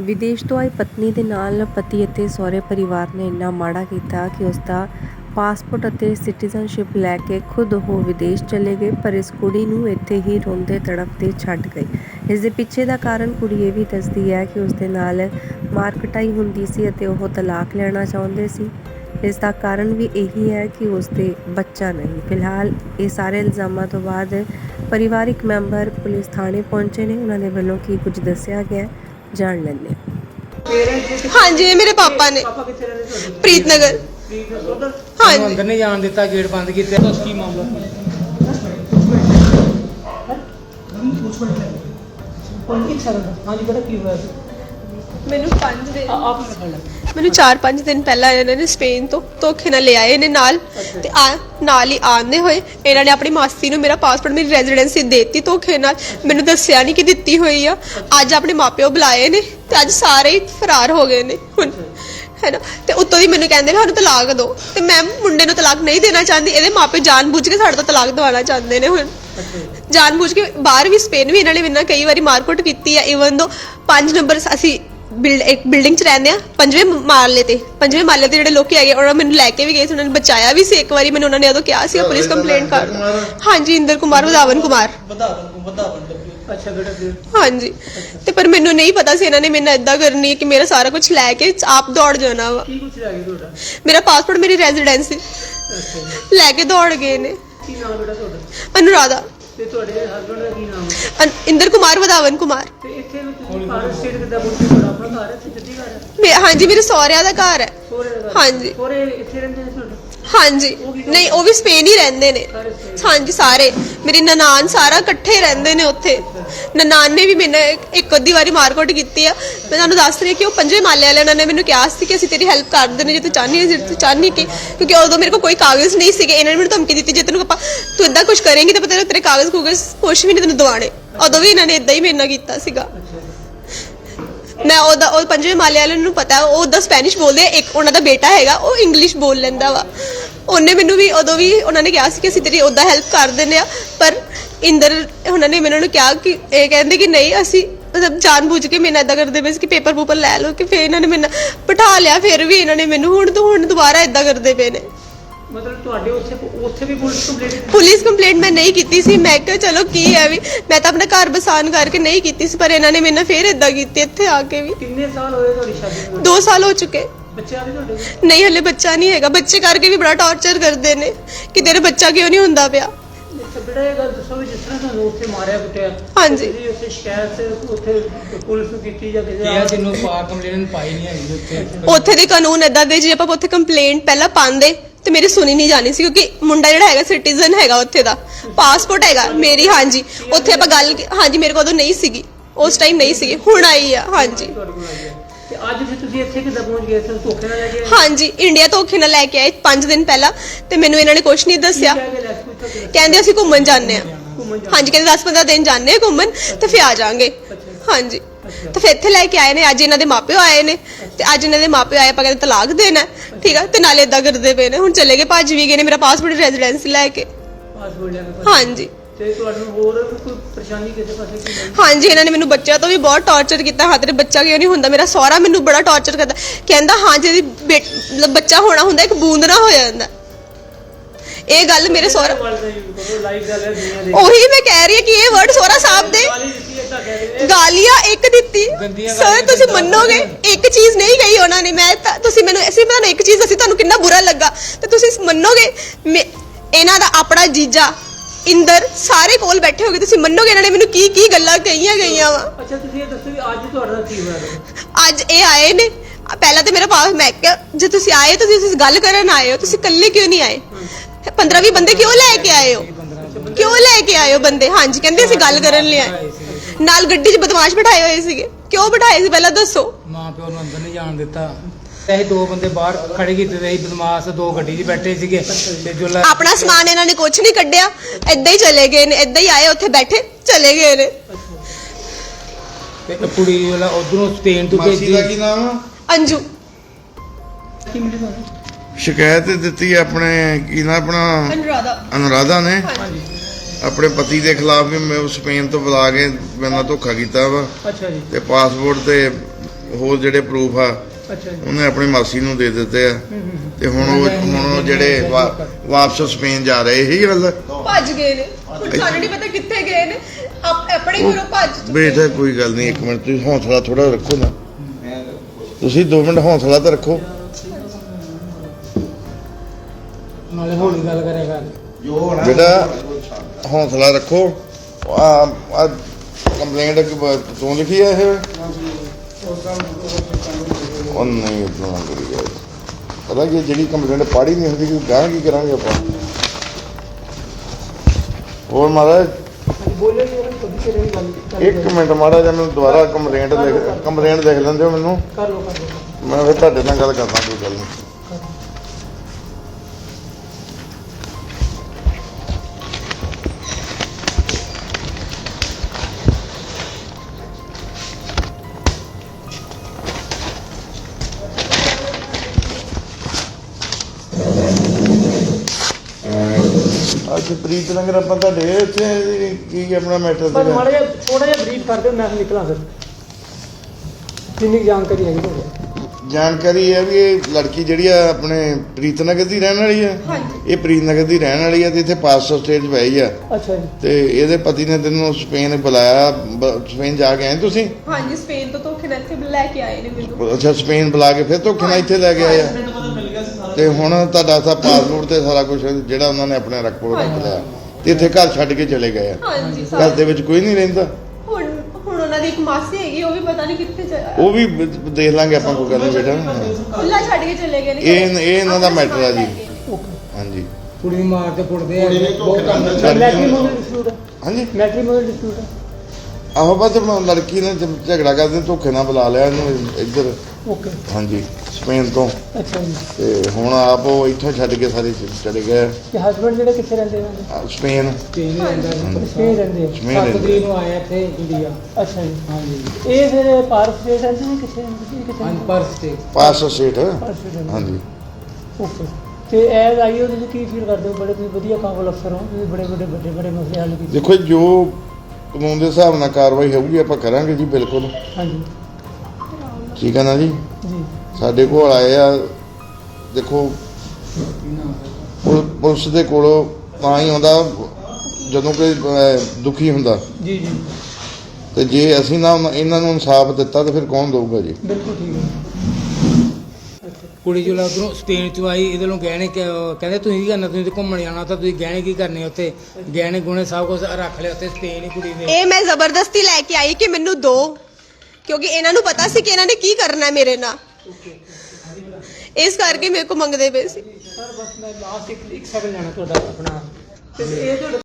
ਵਿਦੇਸ਼ ਤੋਂ ਆਈ ਪਤਨੀ ਦੇ ਨਾਲ ਪਤੀ ਅਤੇ ਸਹੁਰੇ ਪਰਿਵਾਰ ਨੇ ਇੰਨਾ ਮਾੜਾ ਕੀਤਾ ਕਿ ਉਸ ਦਾ ਪਾਸਪੋਰਟ ਅਤੇ ਸਿਟੀਜ਼ਨਸ਼ਿਪ ਲੈ ਕੇ ਖੁਦ ਉਹ ਵਿਦੇਸ਼ ਚਲੇ ਗਏ, ਪਰ ਇਸ ਕੁੜੀ ਨੂੰ ਇੱਥੇ ਹੀ ਰੋਂਦੇ ਤੜਪਦੇ ਛੱਡ ਗਏ। ਇਸ ਦੇ ਪਿੱਛੇ ਦਾ ਕਾਰਨ ਕੁੜੀ ਇਹ ਵੀ ਦੱਸਦੀ ਹੈ ਕਿ ਉਸ ਦੇ ਨਾਲ ਮਾਰਕਟਾਈ ਹੁੰਦੀ ਸੀ ਅਤੇ ਉਹ ਤਲਾਕ ਲੈਣਾ ਚਾਹੁੰਦੇ ਸੀ। ਇਸ ਦਾ ਕਾਰਨ ਵੀ ਇਹੀ ਹੈ ਕਿ ਉਸ ਦੇ ਬੱਚਾ ਨਹੀਂ। ਫਿਲਹਾਲ ਇਹ ਸਾਰੇ ਇਲਜ਼ਾਮਾਂ ਤੋਂ ਬਾਅਦ ਪਰਿਵਾਰਿਕ ਮੈਂਬਰ ਪੁਲਿਸ ਥਾਣੇ ਪਹੁੰਚੇ ਨੇ। ਉਹਨਾਂ ਦੇ ਵੱਲੋਂ ਕੀ ਕੁਝ ਦੱਸਿਆ ਗਿਆ ਜਾਣ ਲੈਂਦੇ ਹਾਂ। ਹਾਂਜੀ ਇਹ ਮੇਰੇ ਪਾਪਾ ਨੇ। ਪਾਪਾ ਕਿੱਥੇ ਰਹਿੰਦੇ ਤੁਹਾਡੇ ਪ੍ਰੀਤਨਗਰ। ਠੀਕ ਹੈ ਉਧਰ ਹਾਂਜੀ। ਅੰਦਰ ਨਹੀਂ ਜਾਣ ਦਿੱਤਾ ਗੇਟ ਬੰਦ ਕੀਤਾ। ਕੀ ਮਾਮਲਾ? ਕੋਈ ਕੀ ਸਕਦਾ ਹਾਂਜੀ ਬੜਾ ਕੀ ਹੋਇਆ ਸੀ? ਮੈਨੂੰ 5 ਦਿਨ। ਮੈਨੂੰ 4-5 ਦਿਨ ਪਹਿਲਾਂ ਇਹਨਾਂ ਨੇ ਸਪੇਨ ਤੋਂ ਧੋਖੇ ਨਾਲ ਲੈ ਆਏ ਨੇ ਨਾਲ। ਤੇ ਆ ਨਾਲ ਹੀ ਆਉਂਦੇ ਹੋਏ ਇਹਨਾਂ ਨੇ ਆਪਣੀ ਮਾਸੀ ਨੂੰ ਮੇਰਾ ਪਾਸਪੋਰਟ ਮੇਰੀ ਰੈਜ਼ੀਡੈਂਸੀ ਦੇਤੀ ਧੋਖੇ ਨਾਲ। ਮੈਨੂੰ ਦੱਸਿਆ ਨਹੀਂ ਕਿ ਦਿੱਤੀ ਹੋਈ ਆ। ਅੱਜ ਆਪਣੇ ਮਾਪਿਓ ਬੁਲਾਏ ਨੇ ਤੇ ਅੱਜ ਸਾਰੇ ਹੀ ਫਰਾਰ ਹੋ ਗਏ ਨੇ ਹੁਣ। ਹੈ ਨਾ ਤੇ ਉੱਤੋਂ ਦੀ ਮੈਨੂੰ ਕਹਿੰਦੇ ਨੇ ਸਾਨੂੰ ਤਲਾਕ ਦਿਓ। ਤੇ ਮੈਂ ਮੁੰਡੇ ਨੂੰ ਤਲਾਕ ਨਹੀਂ ਦੇਣਾ ਚਾਹੁੰਦੀ ਇਹਦੇ ਮਾਪੇ ਜਾਣਬੁੱਝ ਕੇ ਸਾਡੇ ਤੋਂ ਤਲਾਕ ਦਿਵਾਉਣਾ ਚਾਹੁੰਦੇ ਨੇ ਹੁਣ। ਜਾਣਬੁੱਝ ਕੇ ਬਾਹਰ ਵੀ ਸਪੇਨ ਵੀ ਇਹਨਾਂ ਨੇ ਮੇਰੇ ਨਾਲ ਕਈ ਵਾਰੀ ਮਾਰਕੁੱਟ ਕੀਤੀ ਆ ਇਵਨ ਦੋ 5 ਨੰਬਰ ਅਸੀਂ ਬਿਲਡ ਇੱਕ ਬਿਲਡਿੰਗ 'ਚ ਰਹਿੰਦੇ ਆ ਪੰਜਵੇਂ ਮਾਲੇ ਤੇ ਪੰਜਵੇਂ ਮਾਲੇ ਤੇ ਜਿਹੜੇ ਲੋਕੀ ਹੈਗੇ ਉਹਨਾਂ ਮੈਨੂੰ ਲੈ ਕੇ ਵੀ ਗਏ ਸੀ ਉਹਨਾਂ ਨੇ ਬਚਾਇਆ ਵੀ ਸੀ ਇੱਕ ਵਾਰੀ ਮੈਨੂੰ ਉਹਨਾਂ ਨੇ ਉਦੋਂ ਕਿਹਾ ਸੀ ਪੁਲਿਸ ਕੰਪਲੇਂਟ ਕਰ ਦਿਓ। ਹਾਂਜੀ ਇੰਦਰ ਕੁਮਾਰ ਵਧਾਵਨ ਕੁਮਾਰ। ਵਧਾਵਨ ਵਧਾਵਨ ਲੱਗੀ ਅੱਛਾ ਬੇਟਾ ਫਿਰ ਹਾਂਜੀ। ਤੇ ਪਰ ਮੈਨੂੰ ਨਹੀਂ ਪਤਾ ਸੀ ਇਹਨਾਂ ਨੇ ਮੇਰੇ ਨਾਲ ਇਦਾਂ ਕਰਨੀ ਹੈ ਕਿ ਮੇਰਾ ਸਾਰਾ ਕੁਝ ਲੈ ਕੇ ਆਪ ਦੌੜ ਜਾਣਾ ਵਾ। ਕੀ ਕੁਛ ਲੈ ਗਏ ਤੁਹਾਡਾ? ਮੇਰਾ ਪਾਸਪੋਰਟ ਮੇਰੀ ਰੈਜ਼ੀਡੈਂਸੀ। ਅੱਛਾ ਜੀ। ਲੈ ਕੇ ਦੌੜ ਗਏ ਨੇ। ਕੀ ਨਾਮ ਬੇਟਾ ਤੁਹਾਡਾ? ਅਨੁਰਾਧਾ। ਤੇ ਤੁਹਾਡੇ ਹਸਬੰਡ ਦਾ ਕੀ ਨਾਮ ਹੈ? ਅਨ- ਇੰਦਰ ਕੁਮਾਰ ਵਧਾਵਨ ਕੁਮਾਰ। ਤੇ ਇੱਥੇ ਨੂੰ ਤੁਸੀਂ ਭਾਰਤ ਸਟੇਟ ਕਿੱਦਾਂ ਪਹੁੰਚੇ ਤੁਹਾਡਾ ਆਪਣਾ ਘਰ ਹੈ ਤੇ ਜੱਦੀ ਘਰ ਹੈ? ਮੇ ਹਾਂਜੀ ਮੇਰੇ ਸਹੁਰਿਆਂ ਦਾ ਘਰ ਹੈ। ਸੋਰੇ ਦਾ ਘਰ। ਹਾਂਜੀ। ਸੋਰੇ ਇੱਥੇ ਰਹਿੰਦੇ ਨੇ ਤੁਹਾਡੇ? ਹਾਂਜੀ। ਨਹੀਂ ਉਹ ਵੀ ਸਪੇਨ ਹੀ ਰਹਿੰਦੇ ਨੇ। ਸਾਰੇ ਸਟੇਟ ਹਾਂਜੀ ਸਾਰੇ। ਮੇਰੀ ਨਨਾਨ ਸਾਰਾ ਇਕੱਠੇ ਰਹਿੰਦੇ ਨੇ ਉੱਥੇ। ਨਨਾਨ ਨੇ ਵੀ ਮੈਨੂੰ ਇੱਕ- ਇੱਕ ਅੱਧੀ ਵਾਰੀ ਮਾਰਕੁੱਟ ਕੀਤੀ ਆ। ਮੈਂ ਤੁਹਾਨੂੰ ਦੱਸ ਰਹੀ ਹਾਂ ਕਿ ਉਹ ਪੰਜਵੇਂ ਮਾਲੇ ਉਹਨਾਂ ਨੇ ਮੈਨੂੰ ਕਿਹਾ ਸੀ ਕਿ ਅਸੀਂ ਤੇਰੀ ਹੈਲਪ ਕਰ ਦਿੰਦੇ ਜੇ ਤੂੰ ਚਾਹਨੀ ਹੈ ਜੇ ਤੂੰ ਚਾਹਨੀ ਕਿ ਕਿਉਂਕਿ ਉਦੋਂ ਮੇਰੇ ਕੋਲ ਕੋਈ ਕਾਗਜ਼ ਨਹੀਂ ਸੀਗੇ। ਇਹਨਾਂ ਨੇ ਮੈਨੂੰ ਧਮਕੀ ਦਿੱਤੀ ਜੇ ਤੈਨੂੰ ਆਪਾਂ ਤੂੰ ਇਦਾਂ ਕੁਝ ਕਰੇਂਗੀ ਤਾਂ ਪਤਾ ਤੇਰੇ ਕਾਗਜ਼ ਕੂਗਜ਼ ਕੁਝ ਵੀ ਨਹੀਂ ਤੈਨੂੰ ਦਵਾਣੇ ਉਦੋਂ ਵੀ ਇਹਨਾਂ ਨੇ ਇਦਾਂ ਹੀ ਮੇਰੇ ਨਾਲ ਕੀਤਾ ਸੀਗਾ। ਮੈਂ ਉਹਦਾ, ਉਹ ਪੰਜਵੇਂ ਮਾਲੇ ਵਾਲਿਆਂ ਨੂੰ ਪਤਾ, ਉਹ ਉਹਦਾ ਸਪੈਨਿਸ਼ ਬੋਲਦੇ ਆ, ਇੱਕ ਉਹਨਾਂ ਦਾ ਬੇਟਾ ਹੈਗਾ, ਉਹ ਇੰਗਲਿਸ਼ ਬੋਲ ਲੈਂਦਾ ਵਾ। ਉਹਨੇ ਮੈਨੂੰ ਵੀ, ਉਦੋਂ ਵੀ ਉਹਨਾਂ ਨੇ ਕਿਹਾ ਸੀ ਕਿ ਅਸੀਂ ਤੇਰੀ ਉਹਦਾ ਹੈਲਪ ਕਰ ਦਿੰਦੇ ਆ, ਪਰ ਇੰਦਰ, ਉਹਨਾਂ ਨੇ ਮੈਨੂੰ ਨੂੰ ਕਿਹਾ ਕਿ, ਇਹ ਕਹਿੰਦੇ ਕਿ ਨਹੀਂ, ਅਸੀਂ ਮਤਲਬ ਜਾਣਬੁੱਝ ਕੇ ਮੈਨੂੰ ਇਦਾਂ ਕਰਦੇ ਪਏ ਸੀ ਕਿ ਪੇਪਰ ਪੂਪਰ ਲੈ ਲਓ, ਕਿ ਫਿਰ ਇਹਨਾਂ ਨੇ ਮੈਨੂੰ ਬਿਠਾ ਲਿਆ, ਫਿਰ ਵੀ ਇਹਨਾਂ ਨੇ ਮੈਨੂੰ ਹੁਣ ਤੋਂ, ਹੁਣ ਦੁਬਾਰਾ ਇਦਾਂ ਕਰਦੇ ਪਏ ਨੇ। ਮਤਲਬ ਤੁਹਾਡੇ ਉੱਥੇ ਉੱਥੇ ਵੀ ਪੁਲਿਸ ਕੰਪਲੇਂਟ ਪੁਲਿਸ ਕੰਪਲੇਂਟ ਮੈਂ ਨਹੀਂ ਕੀਤੀ ਸੀ। ਮੈਂ ਕਿਹਾ ਚਲੋ ਕੀ ਹੈ ਵੀ? ਮੈਂ ਤਾਂ ਆਪਣਾ ਘਰ ਬਸਾਨ ਕਰਕੇ ਨਹੀਂ ਕੀਤੀ ਸੀ ਪਰ ਇਹਨਾਂ ਨੇ ਮੇਰੇ ਨਾਲ ਫਿਰ ਇਦਾਂ ਕੀਤੀ ਇੱਥੇ ਆ ਕੇ ਵੀ। ਕਿੰਨੇ ਸਾਲ ਹੋਏ ਤੁਹਾਡੀ ਸ਼ਾਦੀ ਨੂੰ 2 ਸਾਲ ਹੋ ਚੁੱਕੇ। ਬੱਚਿਆਂ ਦੇ ਤੁਹਾਡੇ? ਨਹੀਂ ਹਲੇ ਬੱਚਾ ਨਹੀਂ ਹੈਗਾ। ਬੱਚੇ ਕਰਕੇ ਵੀ ਬੜਾ ਟੌਰਚਰ ਕਰਦੇ ਨੇ। ਕਿ ਤੇਰਾ ਬੱਚਾ ਕਿਉਂ ਨਹੀਂ ਹੁੰਦਾ ਪਿਆ? ਬੇਟਾ ਇਹ ਗੱਲ ਦੱਸੋ ਵੀ ਜਿਸ ਤਰ੍ਹਾਂ ਤੁਹਾਨੂੰ ਉੱਥੇ ਮਾਰਿਆ ਕੁੱਟਿਆ। ਹਾਂਜੀ। ਤੁਸੀਂ ਉੱਥੇ ਸ਼ਿਕਾਇਤ ਉੱਥੇ ਪੁਲਿਸ ਨੂੰ ਕੀਤੀ ਜਾਂ ਕਿਸੇ ਜਿਹਨੂੰ ਪਾ ਕੰਪਲੇਨ ਪਾਈ ਨਹੀਂ ਹੈਗੀ ਉੱਥੇ। ਉੱਥੇ ਦੇ ਕਾਨੂੰਨ ਏਦਾਂ ਦੇ ਜੇ ਆਪਾਂ ਉੱਥੇ ਕੰਪਲੇਂਟ ਪਹਿਲਾਂ ਪਾਉਂਦੇ। ਤੇ ਮੇਰੀ ਸੁਣੀ ਨਹੀਂ ਜਾਣੀ ਸੀ ਕਿਉਂਕਿ ਮੁੰਡਾ ਜਿਹੜਾ ਹੈਗਾ ਸਿਟੀਜ਼ਨ ਹੈਗਾ ਉੱਥੇ ਦਾ। ਪਾਸਪੋਰਟ ਹੈਗਾ ਮੇਰੀ ਹਾਂਜੀ। ਉੱਥੇ ਆਪਾਂ ਗੱਲ ਹਾਂਜੀ ਮੇਰੇ ਕੋਲ ਉਦੋਂ ਨਹੀਂ ਸੀਗੀ। ਉਸ ਟਾਈਮ ਨਹੀਂ ਸੀਗੀ। ਹੁਣ ਆਈ ਆ ਹਾਂਜੀ। ਤੁਹਾਡੇ ਕੋਲ ਆਈ ਹੈ ਤੇ ਅੱਜ ਫਿਰ ਤੁਸੀਂ ਇੱਥੇ ਕਿੱਦਾਂ ਪਹੁੰਚ ਗਏ? ਇੱਥੇ ਧੋਖੇ ਨਾਲ ਲੈ ਕੇ ਆਏ? ਹਾਂਜੀ ਇੰਡੀਆ ਤੋਂ ਔਖੇ ਨਾਲ ਲੈ ਕੇ ਆਏ 5 ਦਿਨ ਪਹਿਲਾਂ। ਤੇ ਮੈਨੂੰ ਇਹਨਾਂ ਨੇ ਕੁਝ ਨਹੀਂ ਦੱਸਿਆ। ਕਹਿ ਕੇ ਕਹਿੰਦੇ ਅਸੀਂ ਘੁੰਮਣ ਜਾਂਦੇ ਆ ਘੁੰਮਣ ਜਾ ਹਾਂਜੀ ਕਹਿੰਦੇ 10-15 ਦਿਨ ਜਾਂਦੇ ਆ ਘੁੰਮਣ ਤੇ ਫਿਰ ਆ ਜਾਾਂਗੇ। ਹਾਂਜੀ। ਤੇ ਫਿਰ ਇੱਥੇ ਲੈ ਕੇ ਆਏ ਨੇ ਅੱਜ ਇਹਨਾਂ ਦੇ ਮਾਪਿਓ ਆਏ ਨੇ ਤੇ ਅੱਜ ਇਹਨਾਂ ਦੇ ਮਾਪਿਓ ਆਏ ਆਪਾਂ ਕਹਿੰਦੇ ਤਲਾਕ ਦੇਣਾ ਹੈ, ਠੀਕ ਆ ਤੇ ਨਾਲੇ ਇਦਾਂ ਕਰਦੇ ਪਏ ਨੇ ਹੁਣ ਚਲੇ ਗਏ ਭੱਜ ਵੀ ਗਏ ਨੇ ਮੇਰਾ ਪਾਸਪੋਰਟ ਰੈਜ਼ੀਡੈਂਸੀ ਲੈ ਕੇ। ਪਾਸਪੋਰਟ ਲੈ ਕੇ ਹਾਂਜੀ। ਤੇ ਤੁਹਾਨੂੰ ਹੋਰ ਕੋਈ ਪਰੇਸ਼ਾਨੀ ਕਿਸੇ ਪਾਸੇ ਕੀ ਨਹੀਂ? ਹਾਂਜੀ ਇਹਨਾਂ ਨੇ ਮੈਨੂੰ ਬੱਚਿਆਂ ਤੋਂ ਵੀ ਬਹੁਤ ਟੌਰਚਰ ਕੀਤਾ ਹਾਂ ਤੇਰੇ ਬੱਚਾ ਕਿਉਂ ਨਹੀਂ ਹੁੰਦਾ ਮੇਰਾ ਸਹੁਰਾ ਮੈਨੂੰ ਬੜਾ ਟੌਰਚਰ ਕਰਦਾ ਕਹਿੰਦਾ ਹਾਂ ਜਿਹਦੀ ਮਤਲਬ ਬੱਚਾ ਹੋਣਾ ਹੁੰਦਾ ਇੱਕ ਬੂੰਦ ਨਾ ਹੋ ਜਾਂਦਾ। ਇਹ ਗੱਲ ਮੇਰੇ ਸਹੁਰਾ ਗੱਲ ਹੈ ਦੁਨੀਆ ਦੇ ਉਹੀ ਮੈਂ ਕਹਿ ਰਹੀ ਹਾਂ ਕਿ ਇਹ ਵਰਡ ਸਹੁਰਾ ਸਾਹਿਬ ਦੇ ਗਾਲੀਆਂ ਇੱਕ ਦਿੱਤੀ। ਗੰਦੀਆਂ ਸਰ ਗਾਲੀਆਂ ਤੁਸੀਂ ਮੰਨੋਗੇ? ਇੱਕ ਚੀਜ਼ ਨਹੀਂ ਗਈ ਉਹਨਾਂ ਨੇ। ਮੈਂ ਤਾਂ- ਤੁਸੀਂ ਮੈਨੂੰ ਅਸੀਂ ਤੁਹਾਨੂੰ ਇੱਕ ਚੀਜ਼ ਅਸੀਂ ਤੁਹਾਨੂੰ ਕਿੰਨਾ ਬੁਰਾ ਲੱਗਾ। ਤੇ ਤੁਸੀਂ ਮੰਨੋਗੇ? ਮੈਂ- ਇਹਨਾਂ ਦਾ ਆਪਣਾ ਜੀਜਾ ਇੰਦਰ ਸਾਰੇ ਕੋਲ ਬੈਠੇ ਹੋਗੇ। ਤੁਸੀਂ ਮੰਨੋਗੇ ਇਹਨਾਂ ਨੇ ਮੈਨੂੰ ਕੀ ਕੀ ਗੱਲਾਂ ਕਹੀਆਂ ਗਈਆਂ ਵਾ? ਅੱਛਾ ਤੁਸੀਂ ਇਹ ਦੱਸੋ ਵੀ ਅੱਜ ਤੁਹਾਡੇ ਨਾਲ ਕੀ ਹੋਇਆ? ਅੱਜ ਇਹ ਆਏ ਨੇ। ਪਹਿਲਾਂ ਤੇ ਮੇਰਾ ਪਾਸ ਮੈਂ ਕਿਹਾ ਜੇ ਤੁਸੀਂ ਆਏ ਤੁਸੀਂ ਗੱਲ ਕਰਨ ਆਏ ਹੋ। ਤੁਸੀਂ ਇਕੱਲੇ ਕਿਉਂ ਨਹੀਂ ਆਏ? 15 20 ਬੰਦੇ ਕਿਉਂ ਲੈ ਕੇ ਆਏ ਹੋ? ਕਿਉਂ ਲੈ ਕੇ ਆਏ ਹੋ ਬੰਦੇ? ਹਾਂਜੀ ਕਹਿੰਦੇ ਅਸੀਂ ਗੱਲ ਕਰਨ ਲਈ ਆਏ। ਨਾਲ ਗੱਡੀ 'ਚ ਬਦਮਾਸ਼ ਬਿਠਾਏ ਹੋਏ ਸੀਗੇ। ਕਿਉਂ ਬਿਠਾਏ ਸੀ? ਪਹਿਲਾਂ ਦੱਸੋ। ਮਾਂ ਪਿਓ ਨੂੰ ਅੰਦਰ ਨਹੀਂ ਜਾਣ ਦਿੱਤਾ। ਅਸੀਂ ਦੋ ਬੰਦੇ ਬਾਹਰ ਖੜੇ ਕੀਤੇ ਤੇ ਅਸੀਂ ਬਦਮਾਸ਼ ਦੋ ਗੱਡੀ 'ਚ ਬੈਠੇ ਸੀਗੇ। ਤੇ ਜੋ ਲ- ਆਪਣਾ ਸਮਾਨ ਇਹਨਾਂ ਨੇ ਕੁਝ ਨਹੀਂ ਕੱਢਿਆ। ਏਦਾਂ ਹੀ ਚਲੇ ਗਏ ਨੇ। ਏਦਾਂ ਹੀ ਆਏ ਉੱਥੇ ਬੈਠੇ। ਚਲੇ ਗਏ ਨੇ। ਤੇ ਕੁੜੀ ਵਾਲਾ ਉਧਰੋਂ ਸਪੇਨ ਤੋਂ ਮਾਸੀ ਦਾ ਕੀ ਨਾਮ ਆ? ਅੰਜੂ। ਸ਼ਿਕਾਇਤ ਦਿੱਤੀ ਆਪਣੇ ਕੀ ਨਾ ਆਪਣਾ? ਅਨੁਰਾਧਾ। ਅਨੁਰਾਧਾ ਨੇ? ਹਾਂਜੀ। ਆਪਣੇ ਪਤੀ ਦੇ ਖਿਲਾਫ ਵੀ ਮੈਂ ਸਪੇਨ ਤੋਂ ਬੁਲਾ ਕੇ ਮੇਰੇ ਨਾਲ ਧੋਖਾ ਕੀਤਾ ਵਾ। ਅੱਛਾ ਜੀ। ਤੇ ਪਾਸਪੋਰਟ ਤੇ ਹੋਰ ਜਿਹੜੇ ਪ੍ਰੂਫ ਆ ਅੱਛਾ ਜੀ। ਉਹਨੇ ਆਪਣੀ ਮਾਸੀ ਨੂੰ ਦੇ ਦਿੱਤੇ ਆ। ਹੂੰ, ਹੂੰ, ਹੂੰ। ਤੇ ਹੁਣ ਉਹ ਹੁਣ ਉਹ ਜਿਹੜੇ ਵਾ- ਵਾਪਸ ਸਪੇਨ ਜਾ ਰਹੇ ਇਹੀ ਗੱਲ ਭੱਜ ਗਏ ਨੇ। ਹੁਣ ਸਾਨੂੰ ਨਹੀਂ ਪਤਾ ਕਿੱਥੇ ਗਏ ਨੇ। ਆਪ- ਆਪਣੇ ਘਰੋਂ ਭੱਜ ਚੁੱਕੇ ਬੇਟਾ ਕੋਈ ਗੱਲ ਨਹੀਂ ਇੱਕ ਮਿੰਟ ਤੁਸੀਂ ਹੌਸਲਾ ਥੋੜਾ ਰੱਖੋ ਨਾ। ਤੁਸੀਂ 2 ਮਿੰਟ ਹੌਸਲਾ ਤਾਂ ਰੱਖੋ। ਨਾਲੇ ਹੌਲੀ ਗੱਲ ਕਰਿਆ ਕਰ ਬੇਟਾ ਹੌਸਲਾ ਰੱਖੋ ਆ ਆ ਕੰਪਲੇਂਟ ਤੂੰ ਲਿਖੀ ਹੈ ਇਹ? ਉਹ ਨਹੀਂ ਇਦਾਂ ਕਰੀ ਗਿਆ ਪਤਾ ਕਿ ਜਿਹੜੀ ਕੰਪਲੇਂਟ ਪਾੜੀ ਨਹੀਂ ਹੁੰਦੀ ਕਿ ਗਾਂ ਕੀ ਕਰਾਂਗੇ ਆਪਾਂ? ਹੋਰ ਮਹਾਰਾਜ? ਇੱਕ ਮਿੰਟ ਮਹਾਰਾਜ ਮੈਨੂੰ ਦੁਬਾਰਾ ਕੰਪਲੇਂਟ ਲਿਖ ਕੰਪਲੇਂਟ ਲਿਖ ਲੈਂਦੇ ਹੋ ਮੈਨੂੰ? ਕਰ ਕਰ ਮੈਂ ਫਿਰ ਤੁਹਾਡੇ ਨਾਲ ਗੱਲ ਕਰਦਾ ਕੋਈ ਗੱਲ ਨਹੀਂ। ਅੱਜ ਪ੍ਰੀਤ ਨਗਰ ਆਪਾਂ ਤੁਹਾਡੇ ਇੱਥੇ ਕੀ ਆਪਣਾ ਮੈਟਰ ਪਰ ਮਾੜਾ ਜਿਹਾ ਥੋੜਾ ਜਿਹਾ ਬਰੀਫ ਕਰ ਦਿਓ ਮੈਂ ਫਿਰ ਨਿਕਲਾਂ ਫਿਰ। ਕਿੰਨੀ ਕੁ ਜਾਣਕਾਰੀ ਹੈਗੀ ਤੁਹਾਡੀ? ਜਾਣਕਾਰੀ ਹੈ ਵੀ ਇਹ ਲੜਕੀ ਜਿਹੜੀ ਆ ਆਪਣੇ ਪ੍ਰੀਤ ਨਗਰ ਦੀ ਰਹਿਣ ਵਾਲੀ ਆ। ਹਾਂਜੀ। ਇਹ ਪ੍ਰੀਤ ਨਗਰ ਦੀ ਰਹਿਣ ਵਾਲੀ ਆ ਤੇ ਇੱਥੇ ਪਾਸਪੋਰਟ ਸਟੇਜ ਪਈ ਆ। ਅੱਛਾ ਜੀ। ਤੇ ਇਹਦੇ ਪਤੀ ਨੇ ਤੈਨੂੰ ਸਪੇਨ ਬੁਲਾਇਆ ਬ- ਸਪੇਨ ਜਾ ਕੇ ਆਏ ਤੁਸੀਂ? ਹਾਂਜੀ ਸਪੇਨ ਤੋਂ ਧੋਖੇ ਨਾਲ ਇੱਥੇ ਲੈ ਕੇ ਆਏ ਨੇ ਮੈਨੂੰ। ਅੱਛਾ ਸਪੇਨ ਬੁਲਾ ਕੇ ਫਿਰ ਧੋਖੇ ਨਾਲ ਇੱਥੇ ਲੈ ਕੇ ਆਏ ਆ। ਤੇ ਹੁਣ ਤੁਹਾਡਾ ਸਾ ਪਾਸਪੋਰਟ ਤੇ ਸਾਰਾ ਕੁਝ ਜਿਹੜਾ ਉਹਨਾਂ ਨੇ ਆਪਣੇ ਰੱਖ ਰੱਖ ਲਿਆ। ਤੇ ਇੱਥੇ ਘਰ ਛੱਡ ਕੇ ਚਲੇ ਗਏ ਆ। ਹਾਂਜੀ ਘਰ ਦੇ ਵਿੱਚ ਕੋਈ ਨਹੀਂ ਰਹਿੰਦਾ। ਹੁਣ ਹੁਣ ਉਹਨਾਂ ਦੀ ਇੱਕ ਮਾਸੀ ਹੈਗੀ ਉਹ ਵੀ ਪਤਾ ਨਹੀਂ ਕਿੱਥੇ ਚ- ਉਹ ਵੀ ਬ- ਦੇਖ ਲਾਂਗੇ ਆਪਾਂ ਕੋਈ ਗੱਲ ਨਹੀਂ ਬੇਟਾ। ਖੁੱਲਾ ਛੱਡ ਕੇ ਚਲੇ ਗਏ ਨੇ ਇਹ ਇਹ ਇਹਨਾਂ ਦਾ ਮੈਟਰ ਆ ਜੀ। ਹਾਂਜੀ। ਕੁੜੀ ਨੂੰ ਮਾਰ ਕੇ ਕੁੱਟਦੇ ਆ। ਬਹੁਤ ਮੈਟ੍ਰੀਮੋਨੀਅਲ ਡਿਸਪਿਊਟ ਹਾਂਜੀ। ਮੈਟ੍ਰੀਮੋਨੀਅਲ ਡਿਸਪਿਊਟ ਆਹੋ ਬਸ ਲੜਕੀ ਨੇ ਝਗੜਾ ਕਰਦੇ ਧੋਖੇ ਨਾਲ ਬੁਲਾ ਲਿਆ ਇਹਨੂੰ ਇੱਧਰ। ਓਕੇ ਹਾਂਜੀ ਸਪੇਨ ਤੋਂ। ਅੱਛਾ ਜੀ। ਤੇ ਹੁਣ ਆਪ ਉਹ ਇੱਥੋਂ ਛੱਡ ਕੇ ਸਾਰੇ ਚ- ਚਲੇ ਗਏ। ਤੇ ਹਸਬੰਡ ਜਿਹੜੇ ਕਿੱਥੇ ਰਹਿੰਦੇ ਨੇ ਆ, ਸਪੇਨ। ਰਹਿੰਦਾ ਸਪੇਨ ਰਹਿੰਦੇ ਆ। ਸਪੇਨ ਸੱਤ ਰਹਿੰਦੇ। ਤਰੀਕ ਨੂੰ ਆਇਆ ਇੱਥੇ ਇੰਡੀਆ। ਅੱਛਾ ਜੀ। ਹਾਂਜੀ। ਇਹ ਫਿਰ ਪਾਰਕ ਸਟੇਟ ਰਹਿੰਦੇ ਨੇ ਕਿੱਥੇ? ਰਹਿੰਦੇ ਨੇ ਕਿੱਥੇ? ਹਾਂਜੀ ਪਰਸ ਤੇ ਪਾਸ ਸਟੇਟ। ਪਾਰਕ ਸਟੇਟ ਰਹਿੰਦੇ ਹਾਂਜੀ। ਓਕੇ ਤੇ ਐਜ਼ ਆਈਓ ਤੁਸੀਂ ਕੀ ਫੀਲ ਕਰਦੇ ਹੋ? ਬੜੇ ਤੁਸੀਂ ਵਧੀਆ ਕਾਬਲ ਅਫਸਰ ਹੋ। ਤੁਸੀਂ ਬੜੇ ਵੱਡੇ ਵੱਡੇ ਵੱਡੇ ਮਸਲੇ ਹੱਲ ਕੀਤੇ। ਦੇਖੋ ਜੋ ਕਾਨੂੰਨ ਦੇ ਹਿਸਾਬ ਨਾਲ ਕਾਰਵਾਈ ਹੋਊਗੀ ਆਪਾਂ ਕਰਾਂਗੇ ਜੀ ਬਿਲਕੁਲ। ਹਾਂਜੀ। ਠੀਕ ਹੈ ਨਾ ਜੀ? ਜੀ ਸਾਡੇ ਕੋਲ ਆਏ ਆ ਦੇਖੋ ਪੁਲ- ਪੁਲਿਸ ਦੇ ਕੋਲ ਤਾਂ ਹੀ ਆਉਂਦਾ ਜਦੋਂ ਕੋਈ ਅਹ, ਦੁਖੀ ਹੁੰਦਾ। ਜੀ ਜੀ। ਤੇ ਜੇ ਅਸੀਂ ਨਾ ਉਹਨਾਂ- ਇਹਨਾਂ ਨੂੰ ਇਨਸਾਫ ਦਿੱਤਾ ਤਾਂ ਫਿਰ ਕੌਣ ਦਊਗਾ ਜੀ? ਬਿਲਕੁਲ ਠੀਕ ਹੈ ਕੁੜੀ ਜਿਹੜਾ ਉਧਰੋਂ ਸਪੇਨ ਤੋਂ ਆਈ ਇਹਦੇ ਨੂੰ ਗਹਿਣੇ ਕਿ- ਕਹਿੰਦੇ ਤੁਸੀਂ ਕੀ ਕਰਨਾ ਤੁਸੀਂ ਤੇ ਘੁੰਮਣ ਜਾਣਾ ਤਾਂ ਤੁਸੀਂ ਗਹਿਣੇ ਕੀ ਕਰਨੇ ਉੱਥੇ? ਗਹਿਣੇ ਗੁਣੇ ਸਭ ਕੁਝ ਰੱਖ ਲਿਆ ਉੱਥੇ ਸਪੇਨ ਹੀ ਕੁੜੀ ਨੇ ਇਹ ਮੈਂ ਜ਼ਬਰਦਸਤੀ ਲੈ ਕੇ ਆਈ ਕਿ ਮੈਨੂੰ ਦੋ। ਕਿਉਂਕਿ ਇਹਨਾਂ ਨੂੰ ਪਤਾ ਸੀ ਕਿ ਇਹਨਾਂ ਨੇ ਕੀ ਕਰਨਾ ਹੈ ਮੇਰੇ ਨਾਲ। ਇਸ ਕਰਕੇ ਮੇਰੇ ਕੋ ਮੰਗਦੇ ਪਏ ਸੀ। ਸਰ, ਬਸ ਮੈਂ ਲਾਸਟ ਇੱਕ ਇੱਕ ਸੈਕਿੰਡ ਲੈਣਾ ਤੁਹਾਡਾ ਆਪਣਾ। ਤੇ ਇਹ ਜੋ